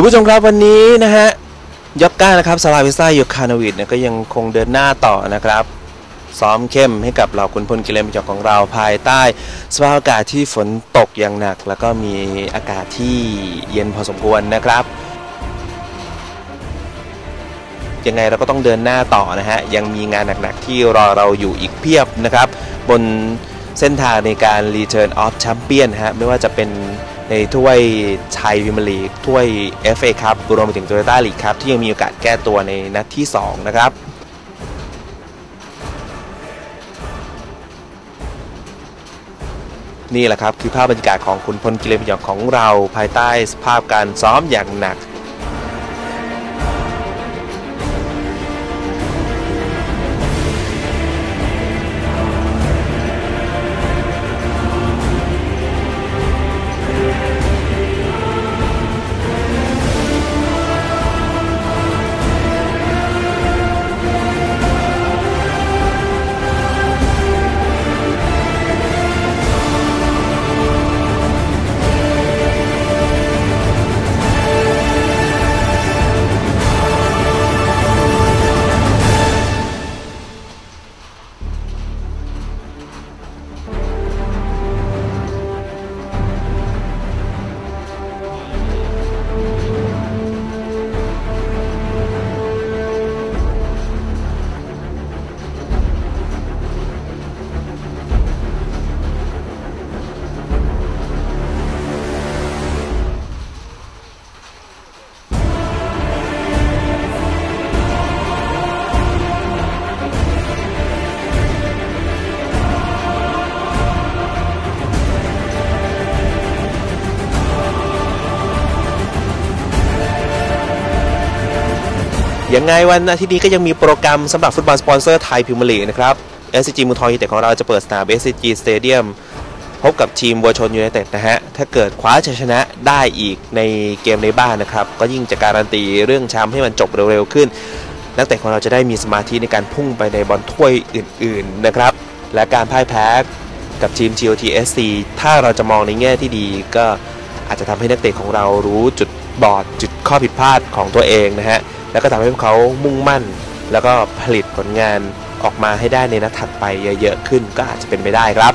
คุณผู้ชมครับวันนี้นะฮะยกก้านะครับสลาวิซ่ายูคานาวิดเนี่ยก็ยังคงเดินหน้าต่อนะครับ ซ้อมเข้มให้กับเหล่าคุณพลกิเลนจอกของเราภายใต้สภาพอากาศที่ฝนตกอย่างหนัก แล้วก็มีอากาศที่เย็นพอสมควรนะครับ ยังไงเราก็ต้องเดินหน้าต่อนะฮะ ยังมีงานหนักๆที่รอเราอยู่อีกเพียบนะครับ บนเส้นทางในการ Return of Champion ฮะไม่ว่าจะเป็น ในถ้วยไทยพิมยร์ลีถ้วย FA ครับรวมไปถึงโตโยต้าลีคครับที่ยังมีโอกาสแก้ตัวในนัดที่ 2 นะครับนี่แหละครับคือภาพบรรยากาศของคุณพลกิเลนพยองของเราภายใต้สภาพการซ้อมอย่างหนัก ยังไงวันอาทิตย์นี้ก็ยังมีโปรแกรมสำหรับฟุตบอลสปอนเซอร์ไทยพิมลีนะครับ SCG มูทอยยูเต็ดของเราจะเปิดสนาม SCG Stadium พบกับทีมวัวชนยูไนเต็ดนะฮะ ถ้าเกิดคว้าชัยชนะได้อีกในเกมในบ้านนะครับ ก็ยิ่งจะการันตีเรื่องแชมป์ให้มันจบเร็วๆขึ้น นักเตะของเราจะได้มีสมาธิในการพุ่งไปในบอลถ้วยอื่นๆนะครับ และการพ่ายแพ้กับทีม GOTSC ถ้าเราจะมองในแง่ที่ดีก็อาจจะทำให้นักเตะของเรารู้จุดบอดจุดข้อผิดพลาดของตัวเองนะฮะ แล้วก็ทำให้พวกเขามุ่งมั่น แล้วก็ผลิตผลงานออกมาให้ได้ในนัดถัดไปเยอะๆขึ้นก็อาจจะเป็นไปได้ครับ